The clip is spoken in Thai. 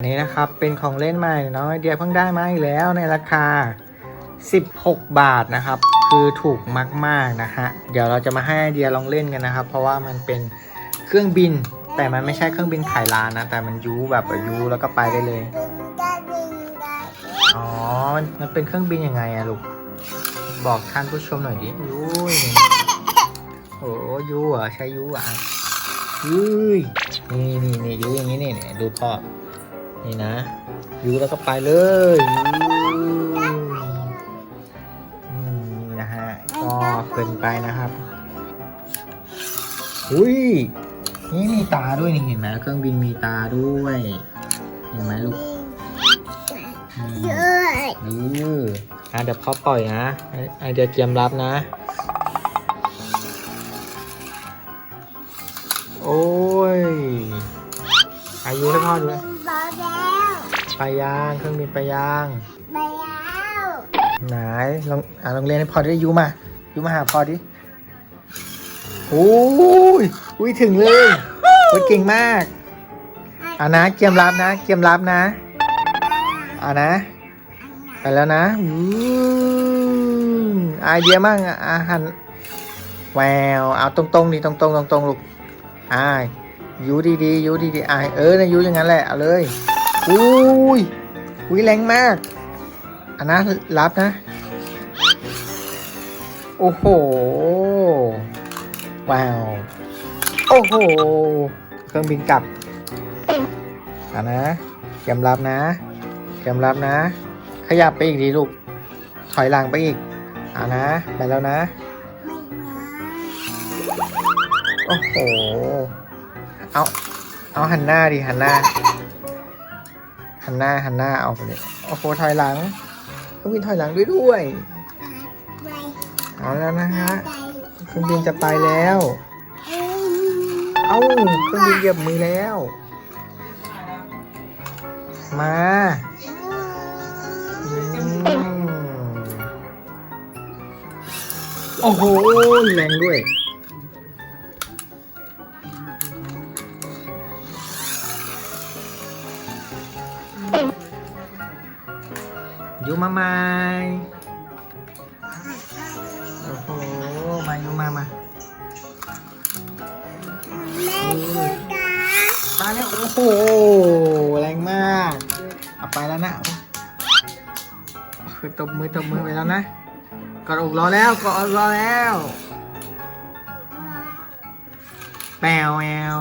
นี้นะครับเป็นของเล่นใหม่น้องไอเดียเพิ่งได้มาอีกแล้วในราคา 16 บาทนะครับ คือถูกมากๆนะฮะเดี๋ยวเราจะมาให้ไอเดียลองเล่นกันนะครับ เพราะว่ามันเป็นเครื่องบิน แต่มันไม่ใช่เครื่องบินขายลานนะ แต่มันยูแบบยูแล้วก็ไปได้เลยอ๋อมันเป็นเครื่องบินยังไงอะลูกบอกท่านผู้ชมหน่อยดิยูยโอ้ยูเหรอใช้ยูอะยูนี่นี่นี่ยูอย่างนี้นี่นี่ดูพ่อ นี่นะยูแล้วก็ไปเลยอืมนี่นะฮะก็เกินไปนะครับอุ้ยนี่มีตาด้วยนี่เห็นไหมเครื่องบินมีตาด้วยเห็นไหมลูกเยอะเอออะเดี๋ยวพ่อปล่อยนะไอเดียเตรียมรับนะ โอ้ยอายุให้พ่อด้วย ไปยางเครื่องบินไปยางไปแล้วไหนลองอะลองเรียนให้พ่อได้ยูมายูมาหาพ่อดิโอ้ยอุ้ยถึงเลยโอ้ยเก่งมากอะนะเตรียมรับนะเตรียมรับนะอะนะ ไปแล้วนะอืมไอเดียมั่งอะอาหารแววเอาตรงๆดิตรงๆตรงๆลูกอ่ายูดีๆยูดีๆอ่าเออนะยูอย่างนั้นแหละเอาเลย อุ้ยอุ้ยแรงมากอันนะรับนะ โอ้โห ว้าว โอ้โห เครื่องบินกลับอะนะเตรียมรับนะเตรียมรับนะ ขยับไปอีกดีลูก ถอยหลังไปอีกอ่านะ ไปแล้วนะ โอ้โห เอา เอาหันหน้าดิหันหน้า หันหน้าหันหน้าเอาไปเลยโอ้โหถอยหลังเครื่องบินถอยหลังด้วยด้วยเอาแล้วนะฮะเครื่องบินจะไปแล้ว เอ้าเครื่องบินเหยียบมือแล้ว มาโอ้โหแรงด้วย ยูมาไหมโอ้โห มายูมามาแม่คือตาตายแล้ว โอ้โห แรงมากเอาไปแล้วนะโอ้ยตบมือตบมือไปแล้วนะกอดอกรอแล้วกอดอกรอแล้วแปวแอว